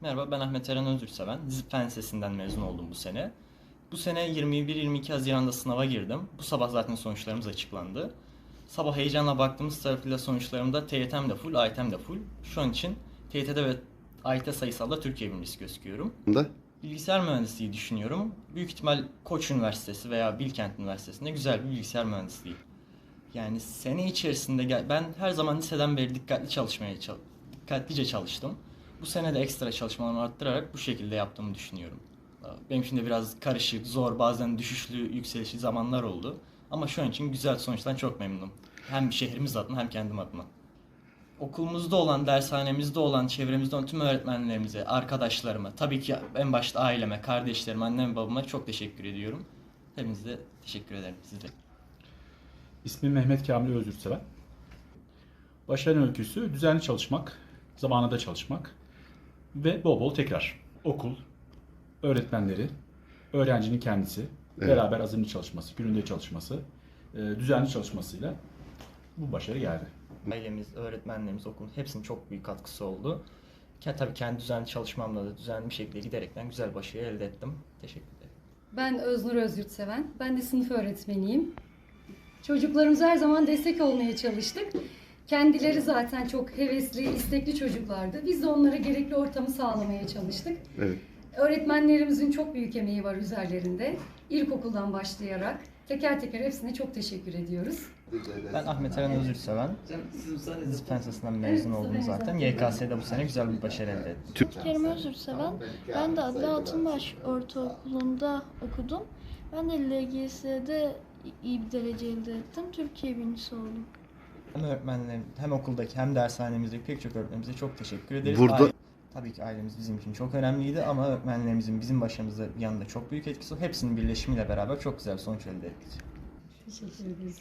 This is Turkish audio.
Merhaba ben Ahmet Eren Özürseven. Dizi Fen Lisesi'nden mezun oldum bu sene. Bu sene 21-22 Haziran'da sınava girdim. Bu sabah zaten sonuçlarımız açıklandı. Sabah heyecanla baktığımız tarafıyla sonuçlarımda TYT'm de full, AYT'm de full. Şu an için TYT'de ve AYT sayısalda Türkiye birincisi gözüküyorum. da Bilgisayar mühendisliği düşünüyorum. Büyük ihtimal Koç Üniversitesi veya Bilkent Üniversitesi'nde güzel bir bilgisayar mühendisliği. Yani sene içerisinde gel- ben her zaman liseden beri dikkatli çalışmaya çal- dikkatlice çalıştım. Bu sene de ekstra çalışmalarımı arttırarak bu şekilde yaptığımı düşünüyorum. Benim için de biraz karışık, zor, bazen düşüşlü, yükselişli zamanlar oldu. Ama şu an için güzel sonuçtan çok memnunum. Hem şehrimiz adına hem kendim adına. Okulumuzda olan, dershanemizde olan, çevremizde olan tüm öğretmenlerimize, arkadaşlarıma, tabii ki en başta aileme, kardeşlerime, annem babama çok teşekkür ediyorum. Hepinize teşekkür ederim size. İsmim Mehmet Kamil Özürseven. Başarı öyküsü düzenli çalışmak, zamanında çalışmak ve bol bol tekrar. Okul, öğretmenleri, öğrencinin kendisi, Evet. beraber azimli çalışması, gününde çalışması, e, düzenli çalışmasıyla bu başarı geldi. Ailemiz, öğretmenlerimiz, okulun hepsinin çok büyük katkısı oldu. Ke- Tabii kendi düzenli çalışmamla da düzenli bir şekilde giderekten güzel başarı elde ettim. Teşekkür ederim. Ben Öznur Özyurtseven. Ben de sınıf öğretmeniyim. Çocuklarımıza her zaman destek olmaya çalıştık. Kendileri zaten çok hevesli, istekli çocuklardı. Biz de onlara gerekli ortamı sağlamaya çalıştık. evet. Öğretmenlerimizin çok büyük emeği var üzerlerinde. İlkokuldan başlayarak teker teker hepsine çok teşekkür ediyoruz. Ben Ahmet Eren Özürseven. Dizi Fen Lisesi'nden mezun Evet, oldum zaten. YKS'de bu sene güzel bir başarı elde ettim. Kerim Özürseven. Ben de Adli Altınbaş Ortaokulu'nda okudum. Ben de LGS'de iyi bir derece elde ettim. Türkiye birincisi oldum. Hem öğretmenlerim, hem okuldaki hem dershanemizdeki pek çok öğretmenimize çok teşekkür ederiz. Burada- Aile- tabii ki ailemiz bizim için çok önemliydi ama öğretmenlerimizin bizim başımızda yanında çok büyük etkisi. Hepsinin birleşimiyle beraber çok güzel bir sonuç elde ettik. Teşekkür ederiz.